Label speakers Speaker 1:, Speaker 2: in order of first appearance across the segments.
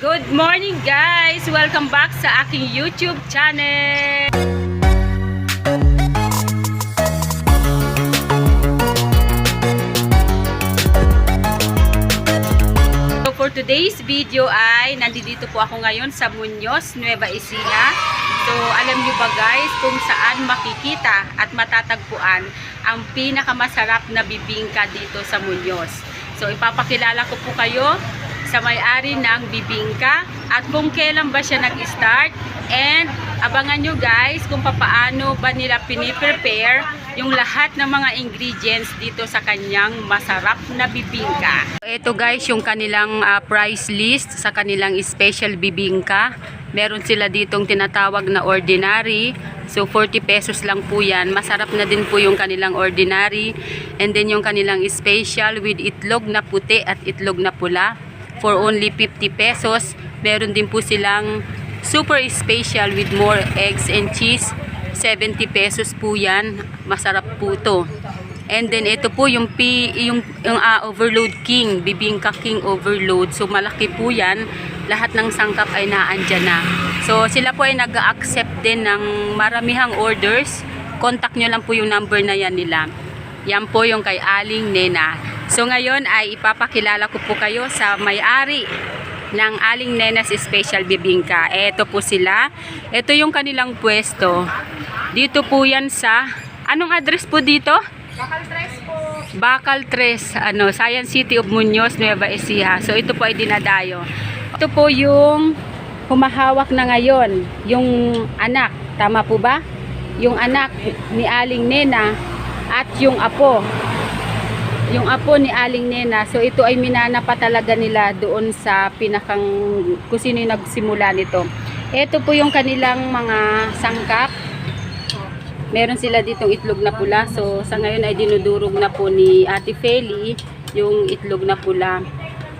Speaker 1: Good morning guys! Welcome back sa aking YouTube channel! So for today's video ay nandito po ako ngayon sa Muñoz, Nueva Ecija. So alam niyo ba guys kung saan makikita at matatagpuan ang pinakamasarap na bibingka dito sa Muñoz. So ipapakilala ko po kayo sa may-ari ng bibingka at kung kailan ba siya nag-start and abangan nyo guys kung papaano ba nila piniprepare yung lahat ng mga ingredients dito sa kanyang masarap na bibingka. Ito guys yung kanilang ah, price list sa kanilang special bibingka. Meron sila ditong tinatawag na ordinary. So 40 pesos lang po yan. Masarap na din po yung kanilang ordinary. And then yung kanilang special with itlog na puti at itlog na pula for only 50 pesos. Meron din po silang super special with more eggs and cheese. 70 pesos po yan. Masarap po to. And then ito po yung P, yung, yung ah, overload king, bibingka king overload. So malaki po yan. Lahat ng sangkap ay naandyan na. So sila po ay nag-accept din ng maramihang orders. Contact nyo lang po yung number na yan nila. Yan po yung kay Aling Nena. So ngayon ay ipapakilala ko po kayo sa may-ari ng Aling Nena's Special Bibingka. Ito po sila. Ito yung kanilang pwesto. Dito po yan sa... Anong address po dito?
Speaker 2: Bakal dress po.
Speaker 1: Bacal 3, ano, Science City of Muñoz, Nueva Ecija. So ito po ay dinadayo. Ito po yung humahawak na ngayon, yung anak. Tama po ba? Yung anak ni Aling Nena at yung apo. Yung apo ni Aling Nena. So ito ay minana pa talaga nila doon sa pinakang kung sino yung nagsimula nito. Ito po yung kanilang mga sangkap. Meron sila ditong itlog na pula. So, sa ngayon ay dinudurog na po ni Ate Feli yung itlog na pula.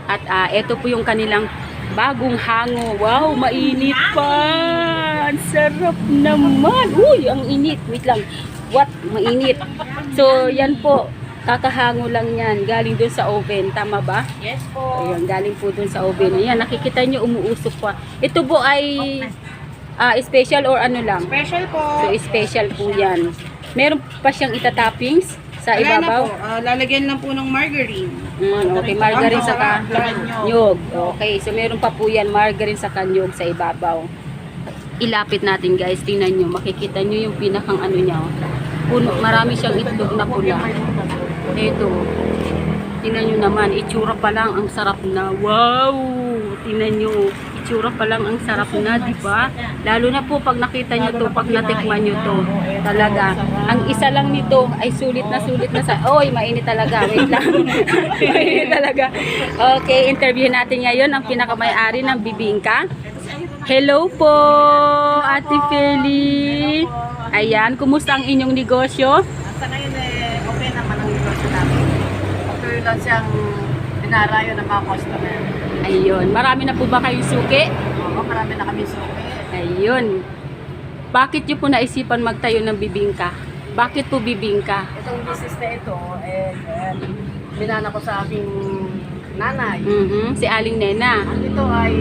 Speaker 1: At ah, ito po yung kanilang bagong hango. Wow, mainit pa! Ang sarap naman! Uy, ang init. Wait lang. What? Mainit. So, yan po. Kakahango lang yan. Galing dun sa oven. Tama ba?
Speaker 2: Yes po.
Speaker 1: Ayan, galing po dun sa oven. Ayan, nakikita nyo umuusok pa. Ito po ay ah, special or ano lang?
Speaker 2: Special po.
Speaker 1: So, special po yan. Meron pa siyang itatoppings sa
Speaker 2: Wala na
Speaker 1: ibabaw.
Speaker 2: po. Ah, lalagyan lang po ng margarine.
Speaker 1: Mm, okay, margarine sa
Speaker 2: nyo.
Speaker 1: kanyog. Okay, so meron pa po yan, margarine sa kanyog sa ibabaw. Ilapit natin guys, tingnan nyo, makikita nyo yung pinakang ano niya. Puno, marami siyang itlog na pula. Ito, tingnan nyo naman, itsura pa lang, ang sarap na. Wow! Tingnan nyo, itsura pa lang, ang sarap na, ba? Lalo na po pag nakita nyo to, pag natikman nyo to, talaga. Ang isa lang nito ay sulit na sulit na sa, oy, mainit talaga, wait lang. mainit talaga. Okay, interview natin ngayon ang pinakamay-ari ng bibingka. Hello po, Ate Feli. Ayan, kumusta ang inyong negosyo?
Speaker 2: Sa ngayon eh, okay naman ang negosyo namin. Okay lang siyang dinarayo ng mga customer.
Speaker 1: Ayun, marami na po ba kayong suki?
Speaker 2: Oo, marami na kami suki.
Speaker 1: Ayun. Bakit niyo po naisipan magtayo ng bibingka? Bakit po bibingka?
Speaker 2: Itong business na ito, eh, eh binana ko sa aking nanay.
Speaker 1: Mhm, si Aling Nena.
Speaker 2: Ang ito ay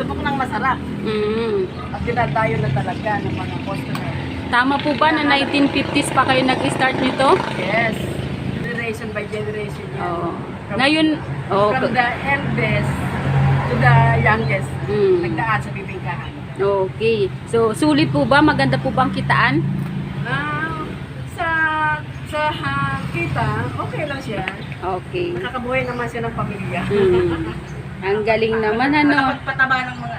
Speaker 2: subok ng masarap.
Speaker 1: Mhm.
Speaker 2: At dinadayo na talaga ng mga customer.
Speaker 1: Tama po ba na 1950s pa kayo nag-start nito?
Speaker 2: Yes. Generation yan.
Speaker 1: Oo.
Speaker 2: From,
Speaker 1: Ngayon, oh,
Speaker 2: from the eldest to the youngest.
Speaker 1: Mm.
Speaker 2: Nagdaan sa bibingkahan.
Speaker 1: okay. So, sulit po ba? Maganda po bang kitaan?
Speaker 2: Ah, sa sa ha, kita, okay lang siya.
Speaker 1: Okay.
Speaker 2: Nakakabuhay naman siya ng pamilya.
Speaker 1: Hmm. Ang galing naman, ano?
Speaker 2: Nakapagpataba ng mga.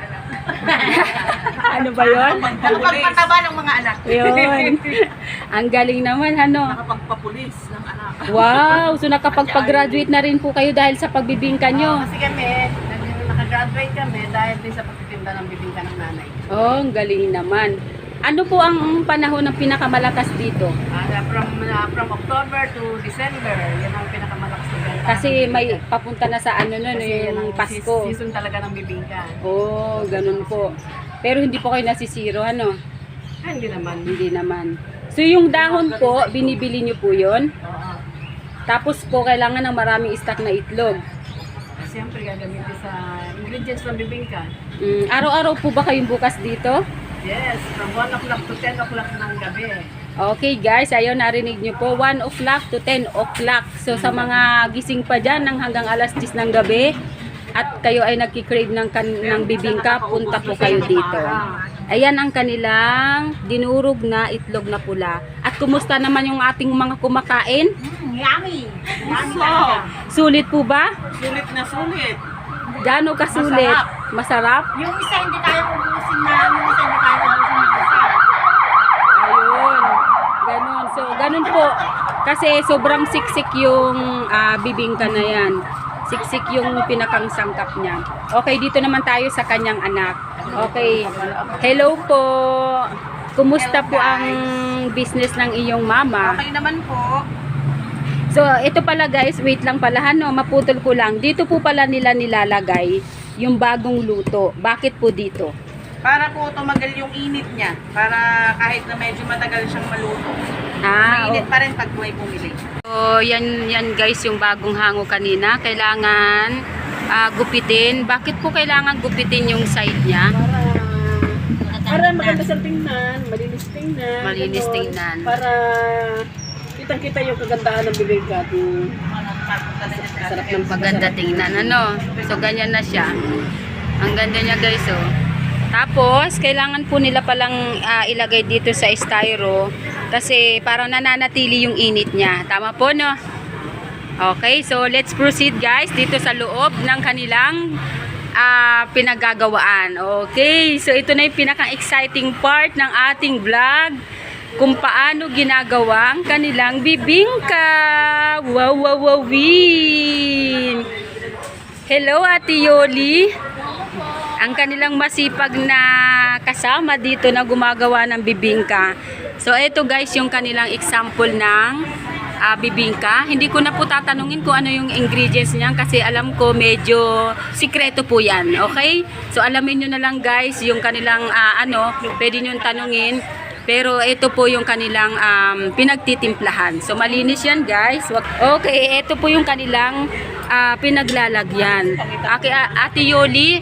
Speaker 1: Ano ba yon?
Speaker 2: Nakapagpataba ng mga anak.
Speaker 1: Yun. Ang galing naman, ano?
Speaker 2: Nakapagpapulis ng anak.
Speaker 1: Wow! So, nakapagpag-graduate na rin po kayo dahil sa pagbibingka
Speaker 2: Oh,
Speaker 1: nyo.
Speaker 2: kasi kami, nakagraduate kami dahil din sa pagtitinda ng bibingka ng nanay.
Speaker 1: Oh, ang galing naman. Ano po ang panahon ng pinakamalakas dito?
Speaker 2: Ah, from, ah, from October to December, yan ang benta.
Speaker 1: Kasi may papunta na sa ano nun,
Speaker 2: Kasi
Speaker 1: yung Pasko.
Speaker 2: seas- Season talaga ng bibingka.
Speaker 1: Oh, ganun po. Pero hindi po kayo nasisiro, ano?
Speaker 2: Ah, hindi naman.
Speaker 1: Hindi naman. So, yung dahon po, binibili nyo po yon.
Speaker 2: Oo.
Speaker 1: Tapos po, kailangan ng maraming stock na itlog.
Speaker 2: Siyempre gagamitin sa ingredients ng bibingka.
Speaker 1: Mm, araw-araw po ba kayong bukas dito?
Speaker 2: Yes, from 1 o'clock to 10 o'clock ng gabi.
Speaker 1: Okay guys, ayun narinig nyo po, 1 o'clock to 10 o'clock. So sa mga gising pa dyan ng hanggang alas 10 ng gabi at kayo ay nagkikrave ng, kan ng bibingka, punta po kayo dito. Ayan ang kanilang dinurog na itlog na pula. At kumusta naman yung ating mga kumakain?
Speaker 2: Yummy! Yummy
Speaker 3: So.
Speaker 1: Sulit po ba?
Speaker 3: sulit na sulit.
Speaker 1: Gano'ng kasulit? Masarap?
Speaker 2: Yung isa hindi tayo ubusin na, yung isa hindi tayo ubusin na isa.
Speaker 1: Ayun. Ganon. So, ganon po. Kasi sobrang siksik yung ah, bibingka na yan. Siksik yung pinakang sangkap niya. Okay, dito naman tayo sa kanyang anak. Okay. Hello po. Kumusta po ang business ng iyong mama?
Speaker 3: Okay naman po.
Speaker 1: So, ito pala guys, wait lang pala, ano, maputol ko lang. Dito po pala nila nilalagay yung bagong luto. Bakit po dito?
Speaker 3: Para po tumagal yung init niya. Para kahit na medyo matagal siyang maluto.
Speaker 1: Ah,
Speaker 3: Mainit pa rin pag may bumili.
Speaker 1: So, yan, yan guys yung bagong hango kanina. Kailangan ah, gupitin. Bakit po kailangan gupitin yung side niya?
Speaker 2: Para, para maganda sa tingnan, malinis tingnan.
Speaker 1: Malinis
Speaker 2: ganon.
Speaker 1: tingnan.
Speaker 2: Para kitang-kita yung kagandahan ng bibingka. Yung sarap ng
Speaker 1: Maganda tingnan, ano? So, ganyan na siya. Ang ganda niya guys, oh. Tapos, kailangan po nila palang ah, ilagay dito sa styro kasi parang nananatili yung init niya. Tama po, no? Okay, so let's proceed guys dito sa loob ng kanilang ah, pinagagawaan. Okay, so ito na yung pinaka-exciting part ng ating vlog kung paano ginagawa ang kanilang bibingka. Wow, wow, wow, win! Hello, Ate Yoli. Ang kanilang masipag na kasama dito na gumagawa ng bibingka. So, ito guys yung kanilang example ng ah, bibingka. Hindi ko na po tatanungin kung ano yung ingredients niyan kasi alam ko medyo sikreto po yan. Okay? So, alamin nyo na lang guys yung kanilang ah, ano, pwede nyo tanungin. Pero ito po yung kanilang um, pinagtitimplahan. So malinis yan guys. Okay, ito po yung kanilang ah, pinaglalagyan. Ah, Ate Yoli,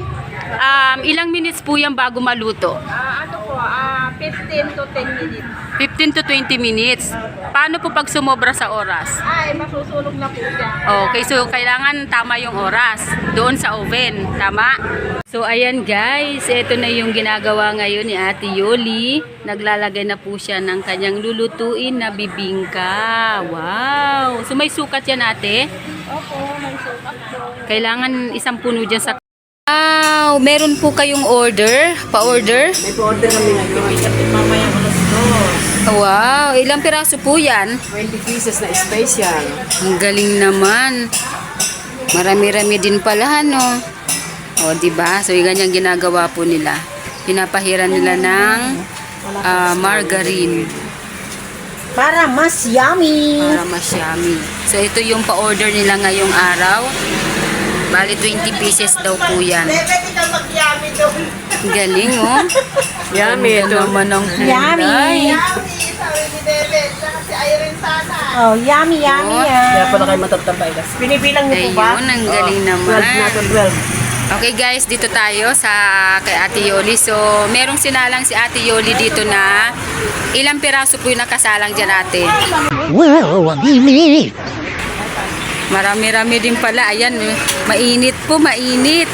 Speaker 1: um, ilang minutes po yan bago maluto?
Speaker 2: Ah, ano po, ah, 15 to 10 minutes.
Speaker 1: 15 to 20 minutes. Paano po pag sumobra sa oras?
Speaker 2: Ay, masusunog na po siya.
Speaker 1: Okay, so kailangan tama yung oras doon sa oven. Tama? So ayan guys, ito na yung ginagawa ngayon ni Ate Yoli. Naglalagay na po siya ng kanyang lulutuin na bibingka. Wow! So may sukat yan ate?
Speaker 2: Opo, may sukat po.
Speaker 1: Kailangan isang puno dyan sa... Wow! Meron po kayong order? Pa-order?
Speaker 2: May po-order kami ngayon.
Speaker 3: Mamaya dos.
Speaker 1: Wow! Ilang piraso po yan?
Speaker 2: 20 pieces na special.
Speaker 1: Ang galing naman. Marami-rami din pala, no? O, di ba? So, yung ganyang ginagawa po nila. Pinapahiran nila ng ah, margarine
Speaker 2: Para mas yummy.
Speaker 1: para mas yummy. So, ito yung pa-order nila ngayong araw. Bali, 20 pieces daw po yan. Ang Galing, oh.
Speaker 2: Yummy
Speaker 1: Ang ganda naman ng
Speaker 2: Yummy.
Speaker 1: kulay.
Speaker 4: Oh, yummy, yummy
Speaker 1: Oh.
Speaker 4: yan.
Speaker 2: Kaya pala kayo matatabay. Pinibilang niyo po ba?
Speaker 1: Ayun, ang galing naman.
Speaker 2: 12 na to 12.
Speaker 1: Okay guys, dito tayo sa kay Ate Yoli. So, merong sinalang si Ate Yoli dito na ilang piraso po yung nakasalang dyan ate.
Speaker 4: Wow, yummy.
Speaker 1: Marami-rami din pala. Ayan, mainit po, mainit.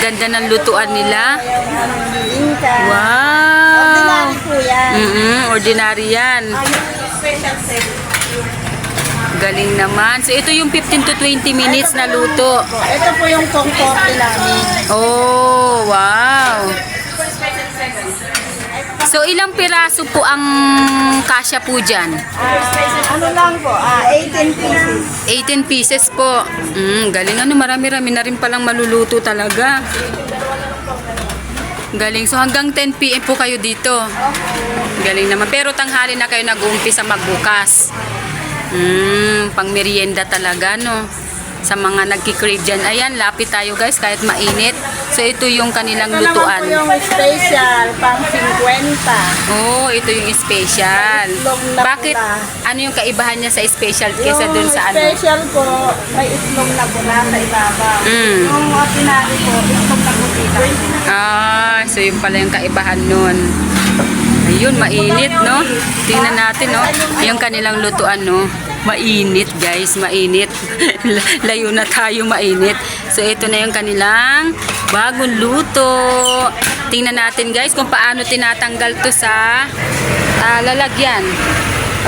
Speaker 1: Ganda ng lutuan nila. Wow!
Speaker 4: po yan.
Speaker 1: Mm ordinary yan. Galing naman. So, ito yung 15 to 20 minutes na luto.
Speaker 4: Ito po yung comfort namin.
Speaker 1: Oh, wow. So, ilang piraso po ang kasya po dyan?
Speaker 4: Ah, ano lang po, ah, 18 pieces.
Speaker 1: 18 pieces po. Mm, galing ano, marami-rami na rin palang maluluto talaga. Galing. So, hanggang 10 p.m. po kayo dito. Galing naman. Pero tanghali na kayo nag-uumpisa magbukas. Mm, pang merienda talaga, no? Sa mga nagkikrave dyan. Ayan, lapit tayo guys kahit mainit. So ito yung kanilang
Speaker 4: Ito
Speaker 1: lutuan.
Speaker 4: po yung special, pang 50.
Speaker 1: Oh, ito yung special.
Speaker 4: Na
Speaker 1: Bakit?
Speaker 4: pula.
Speaker 1: Ano yung kaibahan niya sa special kesa
Speaker 4: yung
Speaker 1: dun sa ano?
Speaker 4: special po, may itlog na pula sa ibabaw.
Speaker 1: Mm.
Speaker 4: Yung ordinary po, itlog na puti lang.
Speaker 1: Ah, so yun pala yung kaibahan nun. Ayun, mainit, no? Tingnan natin, no? Yung kanilang lutuan, no? Mainit, guys. Mainit. Layo na tayo mainit. So, ito na yung kanilang bagong luto. Tingnan natin, guys, kung paano tinatanggal to sa ah, lalagyan.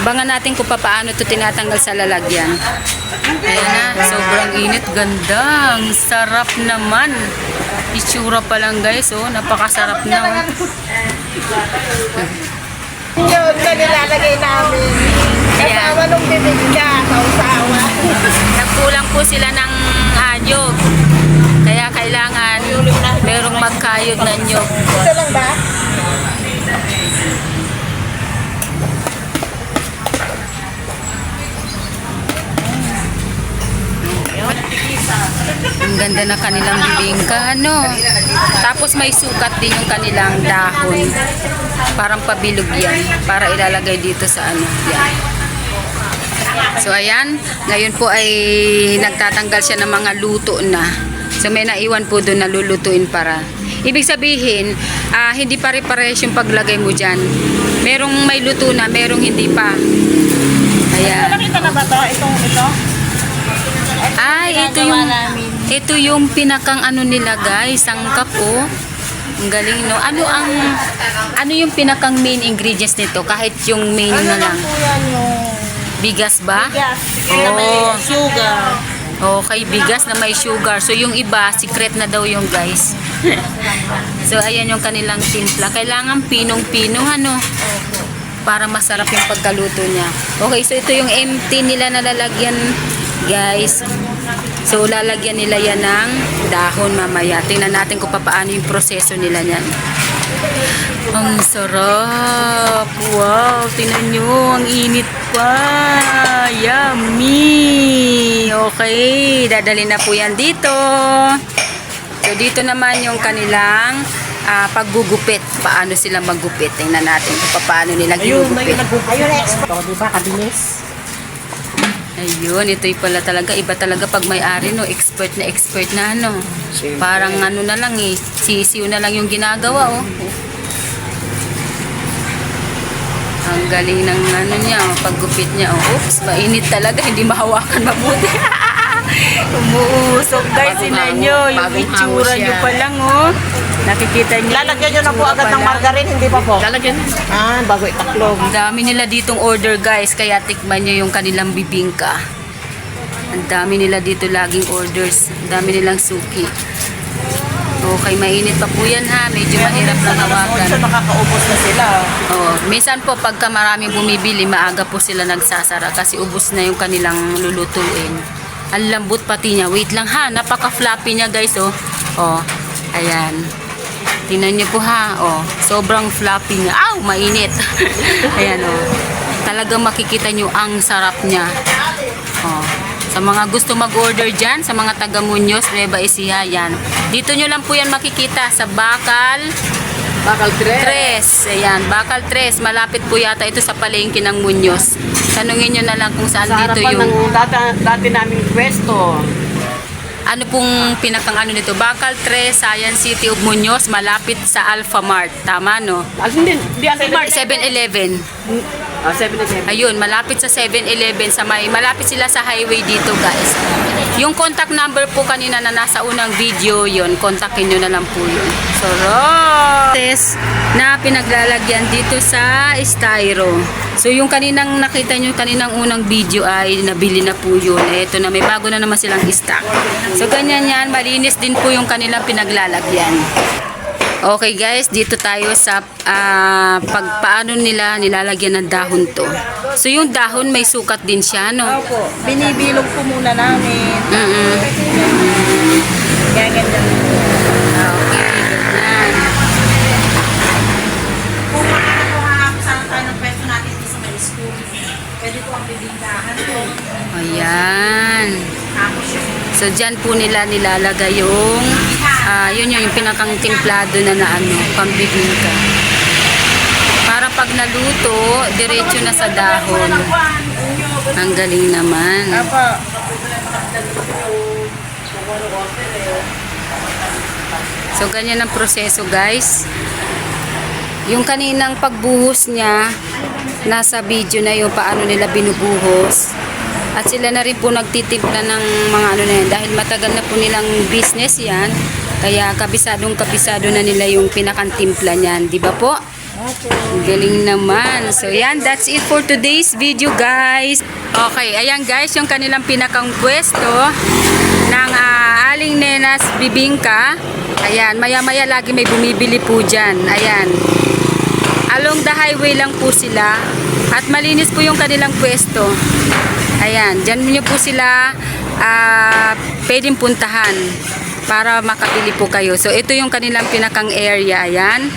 Speaker 1: Abangan natin kung paano to tinatanggal sa lalagyan. Ayan na, sobrang init. Ganda. Ang sarap naman. Itsura pa lang guys, oh. Napakasarap na, oh.
Speaker 4: Yun na nilalagay namin. Kasama nung bibig
Speaker 1: ganda na kanilang bibingka, ano. Tapos may sukat din yung kanilang dahon. Parang pabilog yan. Para ilalagay dito sa ano. Yan. So ayan, ngayon po ay nagtatanggal siya ng mga luto na. So may naiwan po doon na lulutuin para. Ibig sabihin, ah, hindi pare-pares yung paglagay mo dyan. Merong may luto na, merong hindi pa. Ayan.
Speaker 4: Nakita na ba to? Itong ito?
Speaker 1: Ay, ito yung ito yung pinakang ano nila guys, sangkap oh. Ang galing no. Ano ang ano yung pinakang main ingredients nito kahit yung main na lang.
Speaker 4: Po yan yung
Speaker 1: Bigas ba?
Speaker 4: gas.
Speaker 1: Oo.
Speaker 4: Na may sugar.
Speaker 1: Okay, bigas na may sugar. So yung iba, secret na daw yung guys. so ayan yung kanilang timpla. Kailangan pinong-pino ano para masarap yung pagkaluto niya. Okay, so ito yung empty nila na lalagyan guys. So lalagyan nila yan ng dahon mamaya. Tingnan natin kung paano yung proseso nila niyan. Ang sarap! Wow! Tingnan nyo, ang init pa! Yummy! Okay, dadali na po yan dito. So dito naman yung kanilang ah, paggugupit. Paano sila maggupit. Tingnan natin kung paano nila ginugupit.
Speaker 4: Ayun, expert. O, di ba? Kabilis.
Speaker 1: Ayun, ito'y pala talaga. Iba talaga pag may-ari, no? Expert na expert na, ano. Parang ano na lang, eh. Sisiw na lang yung ginagawa, oh. Ang galing ng ano niya, oh, paggupit niya. Oh. Oops, mainit talaga. Hindi mahawakan mabuti. Umuusok guys, sila nyo. Yung
Speaker 2: bagong
Speaker 1: itsura
Speaker 2: hawos
Speaker 1: nyo pa lang, oh. Nakikita nyo.
Speaker 4: Lalagyan nyo na po agad ng margarine, hindi pa po?
Speaker 2: Lalagyan.
Speaker 4: Ah, bago itaklog.
Speaker 1: Ang dami nila ditong order guys, kaya tikman nyo yung kanilang bibingka. Ang dami nila dito laging orders. Ang dami nilang suki. Okay, mainit pa po yan ha. Medyo mahirap na hawakan.
Speaker 4: Nakakaubos na sila.
Speaker 1: Oh, minsan po pagka maraming bumibili, maaga po sila nagsasara kasi ubos na yung kanilang lulutuin. Ang lambot pati niya. Wait lang ha, napaka-floppy niya guys oh. Oh, ayan. Tingnan niyo po ha. Oh, sobrang floppy niya. Aw, mainit. ayan oh. Talagang makikita niyo ang sarap niya. Oh. Sa mga gusto mag-order dyan, sa mga taga Muñoz, Nueva Ecija, yan. Dito nyo lang po yan makikita sa Bakal
Speaker 2: Bakal tre.
Speaker 1: Tres. Ayan, Bakal Tres. Malapit po yata ito sa palengke ng Muñoz. Tanungin nyo na lang kung saan
Speaker 2: Sa
Speaker 1: dito yung...
Speaker 2: ng dati, dati naming pwesto.
Speaker 1: Ano pong pinakang ano nito? Bakal Tres, Science City of Muñoz, malapit sa Alpha Mart. Tama, no?
Speaker 2: As in, di Alpha Mart.
Speaker 1: 7-Eleven.
Speaker 2: Ah, 77.
Speaker 1: Ayun, malapit sa 7-Eleven sa may malapit sila sa highway dito, guys. Yung contact number po kanina na nasa unang video, yon kontakin nyo na lang po yun. Sarap! Test na pinaglalagyan dito sa styro. So yung kaninang nakita nyo, kaninang unang video ay nabili na po yun. Ito na, may bago na naman silang stock. So ganyan yan, malinis din po yung kanilang pinaglalagyan. Okay guys, dito tayo sa ah, pagpaano nila nilalagyan ng dahon to. So yung dahon may sukat din siya, no?
Speaker 4: Opo, binibilog po muna namin.
Speaker 1: Mm-mm.
Speaker 4: Kaya ganyan.
Speaker 1: Okay, ganyan.
Speaker 3: Kung makakasama tayo ng pwesto natin sa may school, pwede po ang bibingkahan po.
Speaker 1: Ayan. So, dyan po nila nilalagay yung, ah, yun yun, yung pinakang timplado na na ano, pambibingka. Para pag naluto, diretso na sa dahon. Ang galing naman. So, ganyan ang proseso, guys. Yung kaninang pagbuhos niya, nasa video na yung paano nila binubuhos. At sila na rin po nagtitimpla ng mga ano na yan. Dahil matagal na po nilang business yan. Kaya kabisadong kabisado na nila yung pinakantimpla niyan. Di ba po? Galing naman. So yan, that's it for today's video guys. Okay, ayan guys, yung kanilang pinakang pwesto ng ah, Aling Nenas Bibingka. Ayan, maya-maya lagi may bumibili po dyan. Ayan. Along the highway lang po sila. At malinis po yung kanilang pwesto. Ayan, dyan nyo po sila ah, pwedeng puntahan para makabili po kayo. So, ito yung kanilang pinakang area. Ayan.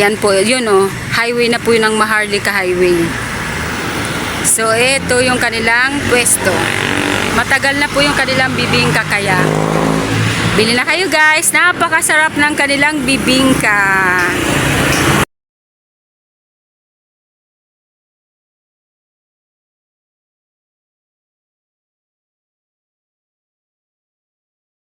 Speaker 1: Yan po, yun oh. Highway na po yun ng Maharlika Highway. So, ito yung kanilang pwesto. Matagal na po yung kanilang bibingka kaya. Bili na kayo guys. Napakasarap ng kanilang bibingka.